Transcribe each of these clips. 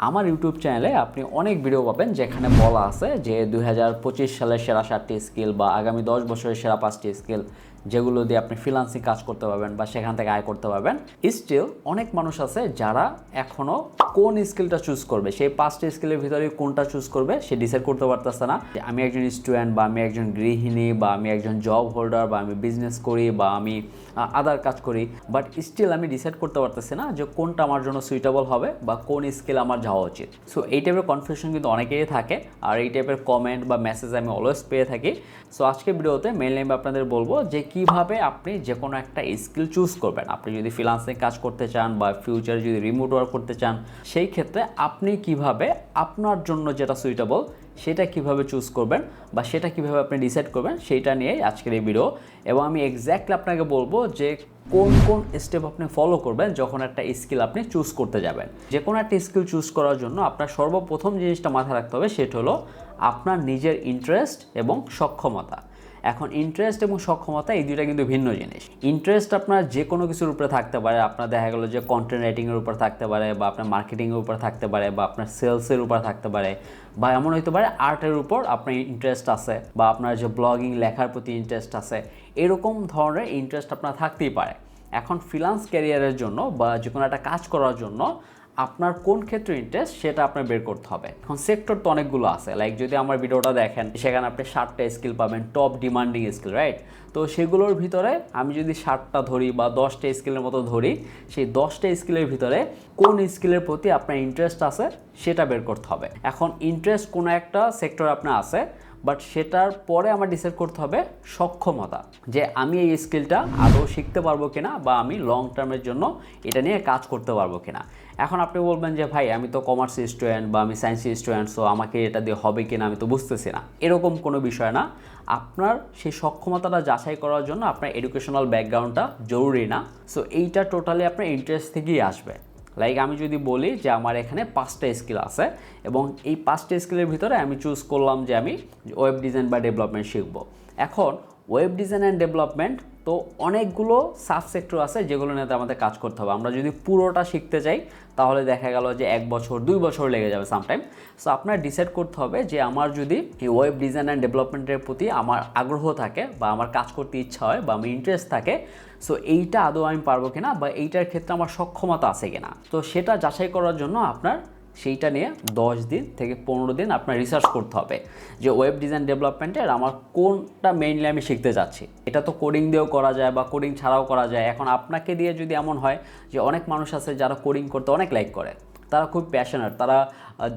আমার ইউটিউব চ্যানেলে আপনি অনেক ভিডিও পাবেন যেখানে বলা আছে যে দুই সালের সেরা সাতটি স্কিল বা আগামী দশ বছরের সেরা পাঁচটি স্কিল যেগুলো দিয়ে আপনি ফ্রিলান্সিং কাজ করতে পারবেন বা সেখান থেকে আয় করতে পারবেন স্টিল অনেক মানুষ আছে যারা এখনও কোন স্কিলটা চুজ করবে, সেই পাঁচটি স্কিলের ভিতরে কোনটা চুজ করবে সে ডিসাইড করতে পারতেছে না। আমি একজন স্টুডেন্ট বা আমি একজন গৃহিণী বা আমি একজন জব হোল্ডার বা আমি বিজনেস করি বা আমি আদার কাজ করি বাট স্টিল আমি ডিসাইড করতে পারতেছি না যে কোনটা আমার জন্য সুইটেবল হবে বা কোন স্কিল আমার যাওয়া উচিত। সো এই টাইপের কনফিউশন কিন্তু অনেকেই থাকে আর এই টাইপের কমেন্ট বা মেসেজ আমি অলওয়েজ পেয়ে থাকি। সো আজকে ভিডিওতে মেনলি আমি আপনাদের বলব যে কীভাবে আপনি যে কোনো একটা স্কিল চুজ করবেন? আপনি যদি ফ্রিলান্সিং কাজ করতে চান বা ফিউচারে যদি রিমোট ওয়ার্ক করতে চান, সেই ক্ষেত্রে আপনি কীভাবে আপনার জন্য যেটা সুইটেবল সেটা কীভাবে চুজ করবেন বা সেটা কীভাবে আপনি ডিসাইড করবেন, সেইটা নিয়েই আজকের এই ভিডিও এবং আমি এক্স্যাক্টলি আপনাকে বলব যে কোন কোন স্টেপ আপনি ফলো করবেন যখন একটা স্কিল আপনি চুজ করতে যাবেন। যে কোনো একটা স্কিল চুজ করার জন্য আপনার সর্বপ্রথম জিনিসটা মাথায় রাখতে হবে, সেটা হলো আপনার নিজের ইন্টারেস্ট এবং সক্ষমতা। এখন ইন্টারেস্ট এবং সক্ষমতা এই দুইটা কিন্তু ভিন্ন জিনিস। ইন্টারেস্ট আপনার যে কোনো কিছুর উপরে থাকতে পারে, আপনার দেখা গেলো যে কন্টেন্ট রাইটিংয়ের উপর থাকতে পারে বা আপনার মার্কেটিংয়ের উপর থাকতে পারে বা আপনার সেলসের উপর থাকতে পারে বা এমন হইতে পারে আর্টের উপর আপনার ইন্টারেস্ট আছে বা আপনার যে ব্লগিং লেখার প্রতি ইন্টারেস্ট আছে, এরকম ধরনের ইন্টারেস্ট আপনার থাকতেই পারে। এখন ফ্রিলান্স ক্যারিয়ারের জন্য বা যে কোনো একটা কাজ করার জন্য আপনার কোন ক্ষেত্রে ইন্টারেস্ট সেটা আপনার বের করতে হবে। এখন সেক্টর তো অনেকগুলো আছে। লাইক যদি আমার ভিডিওটা দেখেন, সেখানে আপনি ষাটটা স্কিল পাবেন টপ ডিমান্ডিং স্কিল রাইট তো সেগুলোর ভিতরে আমি যদি ষাটটা ধরি বা দশটা স্কিলের মতো ধরি, সেই দশটা স্কিলের ভিতরে কোন স্কিলের প্রতি আপনার ইন্টারেস্ট আছে সেটা বের করতে হবে। এখন ইন্টারেস্ট কোনো একটা সেক্টর আপনার আছে বাট সেটার পরে আমার ডিসাইড করতে হবে সক্ষমতা, যে আমি এই স্কিলটা আরও শিখতে পারব কিনা বা আমি লং টার্মের জন্য এটা নিয়ে কাজ করতে পারব কিনা। এখন আপনি বলবেন যে, ভাই, আমি তো কমার্স স্টুডেন্ট বা আমি সায়েন্স স্টুডেন্ট সো আমাকে এটা দিয়ে হবে কিনা আমি তো বুঝতেছি না। এরকম কোনো বিষয় না। আপনার সেই সক্ষমতাটা যাচাই করার জন্য আপনার এডুকেশনাল ব্যাকগ্রাউন্ডটা জরুরি না। সো এইটা টোটালি আপনার ইন্টারেস্ট থেকেই আসবে। লাইক আমি যদি বলি যে আমার এখানে পাঁচটা স্কিল আছে এবং এই পাঁচটা স্কিলের ভিতরে আমি চুজ করলাম যে আমি ওয়েব ডিজাইন বা ডেভেলপমেন্ট শিখব। এখন ওয়েব ডিজাইন অ্যান্ড ডেভেলপমেন্ট তো অনেকগুলো সাব সেক্টর আছে যেগুলো নিয়ে আমাদের কাজ করতে হবে। আমরা যদি পুরোটা শিখতে চাই, তাহলে দেখা গেল যে এক বছর, দুই বছর লেগে যাবে সামটাইম সো আপনার ডিসাইড করতে হবে যে আমার যদি এই ওয়েব ডিজাইন অ্যান্ড ডেভেলপমেন্টের প্রতি আমার আগ্রহ থাকে বা আমার কাজ করতে ইচ্ছা হয় বা আমার ইন্টারেস্ট থাকে সো এইটা আদৌ আমি পারব কিনা বা এইটার ক্ষেত্রে আমার সক্ষমতা আছে কিনা। তো সেটা যাচাই করার জন্য আপনার সেইটা নিয়ে দশ দিন থেকে পনেরো দিন আপনার রিসার্চ করতে হবে যে ওয়েব ডিজাইন ডেভেলপমেন্টের আমার কোনটা মেইনলি আমি শিখতে যাচ্ছি। এটা তো কোডিং দিয়েও করা যায় বা কোডিং ছাড়াও করা যায়। এখন আপনাকে দিয়ে যদি এমন হয় যে অনেক মানুষ আছে যারা কোডিং করতে অনেক লাইক করে। তারা খুব প্যাশনেট তারা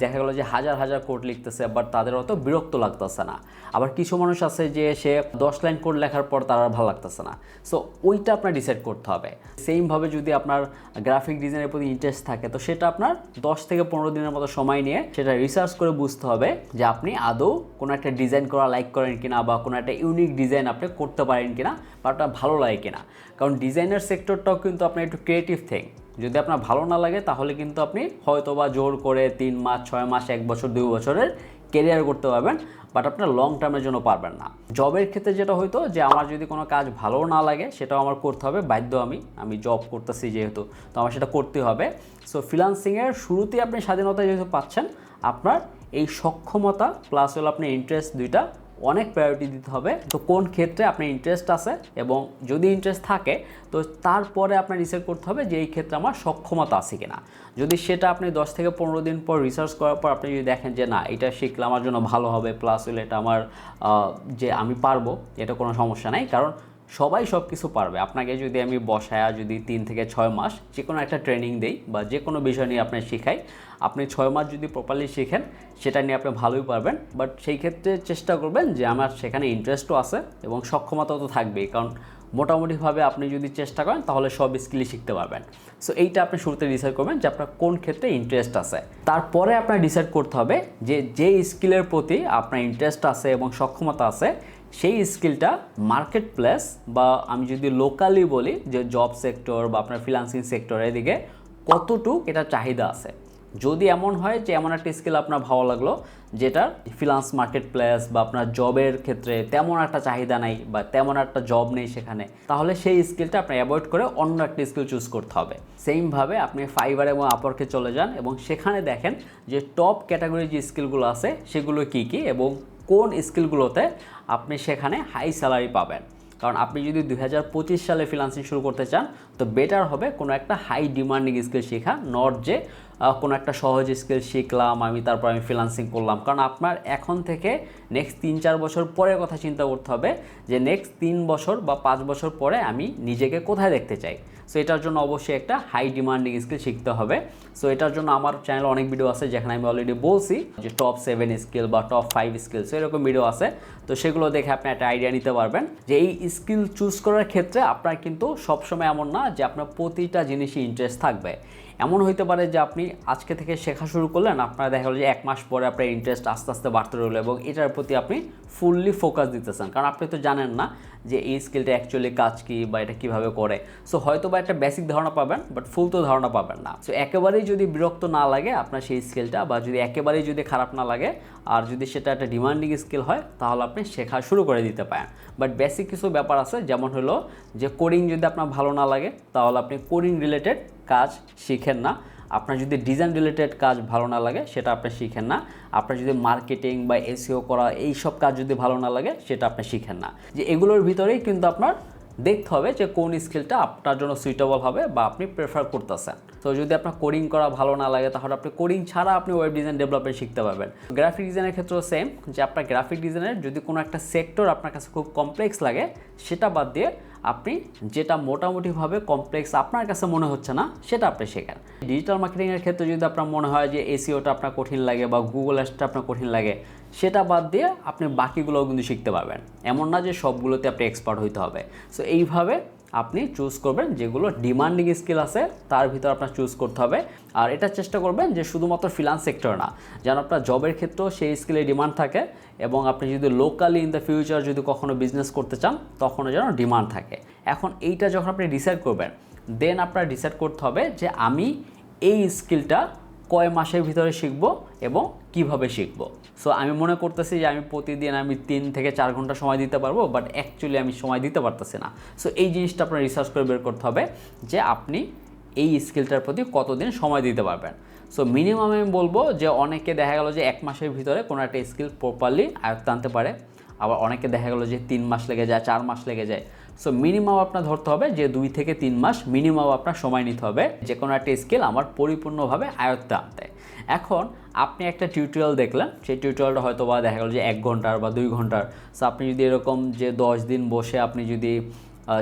দেখা গেলো যে হাজার হাজার কোড লিখতেছে বাট তাদের অত বিরক্ত লাগতেছে না। আবার কিছু মানুষ আছে যে সে দশ লাইন কোড লেখার পর তার আর ভালো লাগতেছে না। সো ওইটা আপনার ডিসাইড করতে হবে। সেমভাবে যদি আপনার গ্রাফিক ডিজাইনের প্রতি ইন্টারেস্ট থাকে, তো সেটা আপনার দশ থেকে পনেরো দিনের মতো সময় নিয়ে সেটা রিসার্চ করে বুঝতে হবে যে আপনি আদৌ কোনো একটা ডিজাইন করা লাইক করেন কিনা বা কোনো একটা ইউনিক ডিজাইন আপনি করতে পারেন কিনা বা ওটা ভালো লাগে কিনা। কারণ ডিজাইনার সেক্টরটাও কিন্তু আপনার একটু ক্রিয়েটিভ থিং যদি আপনার ভালো না লাগে, তাহলে কিন্তু আপনি হয়তো বা জোর করে তিন মাস, ছয় মাস, এক বছর, দুই বছরের কেরিয়ার করতে পারবেন বাট আপনার লং টার্মের জন্য পারবেন না। জবের ক্ষেত্রে যেটা হয়তো যে, আমার যদি কোনো কাজ ভালো না লাগে, সেটাও আমার করতে হবে, বাধ্য আমি আমি জব করতেছি যেহেতু, তো আমার সেটা করতে হবে। সো ফ্রিলান্সিংয়ের শুরুতেই আপনি স্বাধীনতা যেহেতু পাচ্ছেন, আপনার এই সক্ষমতা প্লাস হলো আপনার ইন্টারেস্ট দুইটা অনেক প্রায়োরিটি দিতে হবে। তো কোন ক্ষেত্রে আপনার ইন্টারেস্ট আছে এবং যদি ইন্টারেস্ট থাকে, তো তারপরে আপনার রিসার্চ করতে হবে যে এই ক্ষেত্রে আমার সক্ষমতা আছে কিনা। যদি সেটা আপনি দশ থেকে পনেরো দিন পর রিসার্চ করার পর আপনি যদি দেখেন যে, না, এটা শিখলে আমার জন্য ভালো হবে প্লাস হলে এটা আমার যে আমি পারব, এটা কোনো সমস্যা নাই। কারণ সবাই সব কিছু পারবে। আপনাকে যদি আমি বসায়া যদি তিন থেকে ছয় মাস যে কোনো একটা ট্রেনিং দেই বা যে কোনো বিষয় নিয়ে আপনার শেখাই, আপনি ছয় মাস যদি প্রপারলি শেখেন, সেটা নিয়ে আপনি ভালোই পারবেন। বাট সেই ক্ষেত্রে চেষ্টা করবেন যে আমার সেখানে ইন্টারেস্টও আছে এবং সক্ষমতাও তো থাকবেই। কারণ মোটামুটিভাবে আপনি যদি চেষ্টা করেন, তাহলে সব স্কিলই শিখতে পারবেন। সো এইটা আপনি শুরুতে ডিসাইড করবেন যে আপনার কোন ক্ষেত্রে ইন্টারেস্ট আছে। তারপরে আপনার ডিসাইড করতে হবে যে যে স্কিলের প্রতি আপনার ইন্টারেস্ট আছে এবং সক্ষমতা আছে, সেই স্কিলটা মার্কেট প্লেস বা আমি যদি লোকালি বলি যে জব সেক্টর বা আপনার ফ্রিলান্সিং সেক্টরের দিকে, কতটুক এটা চাহিদা আছে। যদি এমন হয় যে এমন একটা স্কিল আপনার ভালো লাগল যেটার ফিনান্স মার্কেট প্লেস বা আপনার জবের ক্ষেত্রে তেমন একটা চাহিদা নাই বা তেমন একটা জব নেই সেখানে, তাহলে সেই স্কিলটা আপনি অ্যাভয়েড করে অন্য একটা স্কিল চুজ করতে হবে। সেমভাবে আপনি ফাইবার এবং আপরকে চলে যান এবং সেখানে দেখেন যে টপ ক্যাটাগরির যে স্কিলগুলো আছে, সেগুলো কি কি এবং কোন স্কিলগুলোতে আপনি সেখানে হাই স্যালারি পাবেন। কারণ আপনি যদি দু হাজার পঁচিশ সালে ফ্রিলান্সিং শুরু করতে চান তো বেটার হবে কোনো একটা হাই ডিমান্ডিং স্কিল শেখা নট যে কোনো একটা সহজ স্কিল শিখলাম, আমি তারপর আমি ফ্রিলান্সিং করলাম। কারণ আপনার এখন থেকে নেক্সট তিন চার বছর পরের কথা চিন্তা করতে হবে যে নেক্সট তিন বছর বা পাঁচ বছর পরে আমি নিজেকে কোথায় দেখতে চাই। সো এটার জন্য অবশ্যই একটা হাই ডিমান্ডিং স্কিল শিখতে হবে। সো এটার জন্য আমার চ্যানেলে অনেক ভিডিও আছে যেখানে আমি অলরেডি বলছি যে টপ সেভেন স্কিল বা টপ ফাইভ স্কিল সো এরকম ভিডিও আছে। তো সেগুলো দেখে আপনি একটা আইডিয়া নিতে পারবেন যে, এই স্কিল চুজ করার ক্ষেত্রে আপনার কিন্তু সবসময় এমন না যে আপনার প্রতিটা জিনিসই ইন্টারেস্ট থাকবে। এমন হইতে পারে যে আপনি আজকে থেকে শেখা শুরু করলেন, আপনার দেখা গেলো যে এক মাস পরে আপনার ইন্টারেস্ট আস্তে আস্তে বাড়তে রইল এবং এটার প্রতি আপনি ফুললি ফোকাস দিতেছেন। কারণ আপনি তো জানেন না যে এই স্কিলটা অ্যাকচুয়ালি কাজ কি বা এটা কীভাবে করে। সো হয়তো বা একটা বেসিক ধারণা পাবেন বাট ফুল তো ধারণা পাবেন না। সো একেবারেই যদি বিরক্ত না লাগে আপনার সেই স্কিলটা বা যদি একেবারেই যদি খারাপ না লাগে আর যদি সেটা একটা ডিমান্ডিং স্কিল হয়, তাহলে আপনি শেখা শুরু করে দিতে পারেন। বাট বেসিক কিছু ব্যাপার আছে, যেমন হলো যে কোডিং যদি আপনার ভালো না লাগে, তাহলে আপনি কোডিং রিলেটেড কাজ শিখেন না। আপনার যদি ডিজাইন রিলেটেড কাজ ভালো না লাগে, সেটা আপনি শিখেন না। আপনার যদি মার্কেটিং বা এসিও করা এই সব কাজ যদি ভালো না লাগে, সেটা আপনি শিখেন না। যে এগুলোর ভিতরেই কিন্তু আপনার দেখতে হবে যে কোন স্কিলটা আপনার জন্য সুইটেবল হবে বা আপনি প্রেফার করতেছেন। তো যদি আপনার কোডিং করা ভালো না লাগে, তাহলে আপনি কোডিং ছাড়া আপনি ওয়েব ডিজাইন ডেভেলপমেন্ট শিখতে পারবেন। গ্রাফিক ডিজাইনের ক্ষেত্রেও সেম যে আপনার গ্রাফিক ডিজাইনের যদি কোনো একটা সেক্টর আপনার কাছে খুব কমপ্লেক্স লাগে, সেটা বাদ দিয়ে আপনি যেটা মোটামুটিভাবে কমপ্লেক্স আপনার কাছে মনে হচ্ছে না, সেটা আপনি শেখান। ডিজিটাল মার্কেটিংয়ের ক্ষেত্রে যদি আপনার মনে হয় যে এসিওটা আপনার কঠিন লাগে বা গুগল অ্যাসটা আপনার কঠিন লাগে, সেটা বাদ দিয়ে আপনি বাকিগুলোও কিন্তু শিখতে পারবেন। এমন না যে সবগুলোতে আপনি এক্সপার্ট হইতে হবে। সো এইভাবে আপনি চুজ করবেন যেগুলো ডিমান্ডিং স্কিল আছে, তার ভিতর আপনার চুজ করতে হবে। আর এটা চেষ্টা করবেন যে শুধুমাত্র ফিনান্স সেক্টর না, যেন আপনার জবের ক্ষেত্রেও সেই স্কিলে ডিমান্ড থাকে এবং আপনি যদি লোকালি ইন দ্য ফিউচার যদি কখনো বিজনেস করতে চান, তখনও যেন ডিমান্ড থাকে। এখন এইটা যখন আপনি ডিসাইড করবেন দেন আপনার ডিসাইড করতে হবে যে আমি এই স্কিলটা কয় মাসের ভিতরে শিখব এবং কীভাবে শিখব। সো আমি মনে করতেছি যে আমি প্রতিদিন আমি তিন থেকে চার ঘণ্টা সময় দিতে পারব বাট অ্যাকচুয়ালি আমি সময় দিতে পারতেছি না। সো এই জিনিসটা আপনার রিসার্চ করে বের করতে হবে যে আপনি এই স্কিলটার প্রতি কতদিন সময় দিতে পারবেন। সো মিনিমাম আমি বলব যে অনেকে দেখা গেল যে এক মাসের ভিতরে কোনো একটা স্কিল প্রপারলি আয়ত্ত আনতে পারে। আবার অনেকে দেখা গেলো যে তিন মাস লেগে যায়, চার মাস লেগে যায়। সো মিনিমাম আপনার ধরতে হবে যে দুই থেকে তিন মাস মিনিমাম আপনার সময় নিতে হবে। যে কোনো একটা স্কিল আমার পরিপূর্ণভাবে আয়ত্তে আনতে। এখন আপনি একটা টিউটোরিয়াল দেখলেন, সেই টিউটোরিয়ালটা হয়তো বা দেখা গেলো যে এক ঘণ্টার বা দুই ঘণ্টার। সো আপনি যদি এরকম যে দশ দিন বসে আপনি যদি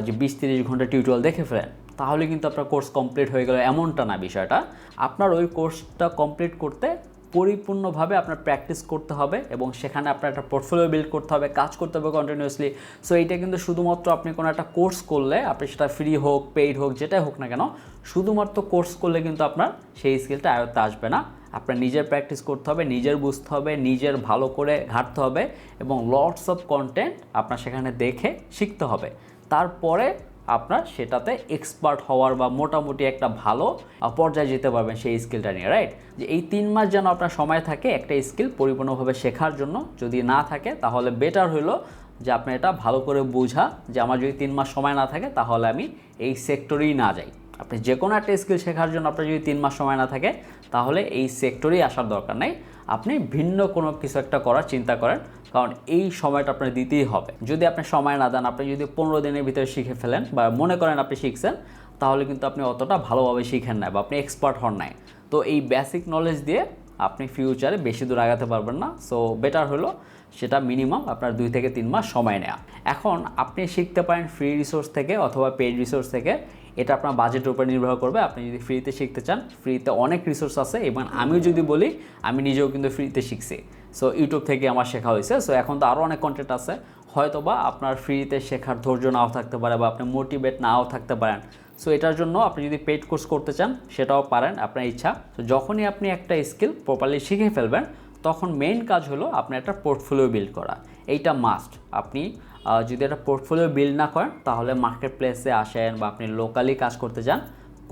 যে বিশ তিরিশ ঘণ্টা টিউটোরিয়াল দেখে ফেলেন, তাহলে কিন্তু আপনার কোর্স কমপ্লিট হয়ে গেল এমনটা না বিষয়টা। আপনার ওই কোর্সটা কমপ্লিট করতে পরিপূর্ণভাবে আপনার প্র্যাকটিস করতে হবে এবং সেখানে আপনার একটা পোর্টফোলিও বিল্ড করতে হবে, কাজ করতে হবে কন্টিনিউয়াসলি সো এইটা কিন্তু শুধুমাত্র আপনি কোনো একটা কোর্স করলে, আপনি সেটা ফ্রি হোক পেইড হোক, যেটাই হোক না কেন, শুধুমাত্র কোর্স করলে কিন্তু আপনার সেই স্কিলটা আয়ত্তে আসবে না। আপনার নিজের প্র্যাকটিস করতে হবে, নিজের বুঝতে হবে, নিজের ভালো করে ঘাটতে হবে এবং লটস অফ কন্টেন্ট আপনার সেখানে দেখে শিখতে হবে। তারপরে আপনার সেটাতে এক্সপার্ট হওয়ার বা মোটামুটি একটা ভালো পর্যায়ে যেতে পারবেন সেই স্কিলটা নিয়ে রাইট যে এই তিন মাস যেন আপনার সময় থাকে, একটা স্কিল পরিপূর্ণভাবে শেখার জন্য যদি না থাকে, তাহলে বেটার হলো যে আপনি এটা ভালো করে বোঝা যে আমার যদি তিন মাস সময় না থাকে, তাহলে আমি এই সেক্টরেই না যাই। আপনি যে কোনো একটা স্কিল শেখার জন্য আপনার যদি তিন মাস সময় না থাকে, তাহলে এই সেক্টরেই আসার দরকার নেই। আপনি ভিন্ন কোনো কিছু একটা করার চিন্তা করেন, কারণ এই সময়টা আপনার দিতেই হবে। যদি আপনি সময় না দেন, আপনি যদি পনেরো দিনের ভিতরে শিখে ফেলেন বা মনে করেন আপনি শিখছেন, তাহলে কিন্তু আপনি অতটা ভালোভাবে শিখেন না বা আপনি এক্সপার্ট হন নাই। তো এই বেসিক নলেজ দিয়ে আপনি ফিউচারে বেশি দূর আগাতে পারবেন না। সো বেটার হলো সেটা মিনিমাম আপনার দুই থেকে তিন মাস সময় নেওয়া এখন আপনি শিখতে পারেন ফ্রি রিসোর্স থেকে অথবা পেইড রিসোর্স থেকে। এটা আপনার বাজেটের উপর নির্ভর করবে। আপনি যদি ফ্রিতে শিখতে চান ফ্রিতে অনেক রিসোর্স আছে। এবং আমিও যদি বলি, আমি নিজেও কিন্তু ফ্রিতে শিখছি। সো ইউটিউব থেকে আমার শেখা হয়েছে। সো এখন তো আরও অনেক কন্টেন্ট আছে। হয়তো বা আপনার ফ্রিতে শেখার ধৈর্য নাও থাকতে পারে বা আপনি মোটিভেট নাও থাকতে পারেন। সো এটার জন্য আপনি যদি পেইড কোর্স করতে চান, সেটাও পারেন। আপনার ইচ্ছা। তো যখনই আপনি একটা স্কিল প্রপারলি শিখে ফেলবেন তখন মেইন কাজ হলো আপনার একটা পোর্টফোলিও বিল্ড করা। এইটা মাস্ট আপনি যদি একটা পোর্টফোলিও বিল্ড না করেন, তাহলে মার্কেট প্লেসে আসেন বা আপনি লোকালি কাজ করতে যান,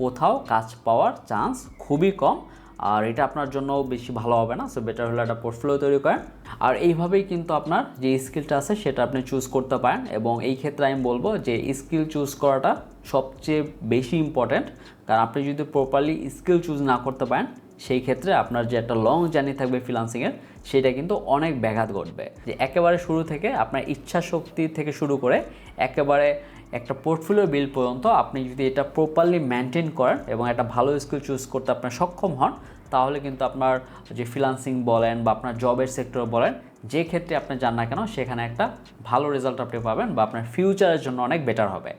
কোথাও কাজ পাওয়ার চান্স খুবই কম। আর এটা আপনার জন্য বেশি ভালো হবে না সো বেটার হলে একটা পোর্টফোলিও তৈরি করেন। আর এইভাবেই কিন্তু আপনার যে স্কিলটা আছে, সেটা আপনি চুজ করতে পারেন। এবং এই ক্ষেত্রে আমি বলব যে স্কিল চুজ করাটা সবচেয়ে বেশি ইম্পর্ট্যান্ট কারণ আপনি যদি প্রপারলি স্কিল চুজ না করতে পারেন সেই ক্ষেত্রে আপনার যে একটা লং জার্নি থাকবে ফ্রিলান্সিংয়ের সেটা কিন্তু অনেক ব্যাঘাত ঘটবে। যে একেবারে শুরু থেকে আপনার ইচ্ছা শক্তি থেকে শুরু করে একেবারে একটা পোর্টফোলিও বিল পর্যন্ত আপনি যদি এটা প্রপারলি মেনটেন করেন এবং একটা ভালো স্কিল চুজ করতে আপনার সক্ষম হন, তাহলে কিন্তু আপনার যে ফ্রিলান্সিং বলেন বা আপনার জবের সেক্টর বলেন, যে ক্ষেত্রে আপনি যান না কেন, সেখানে একটা ভালো রেজাল্ট আপনি পাবেন বা আপনার ফিউচারের জন্য অনেক বেটার হবে।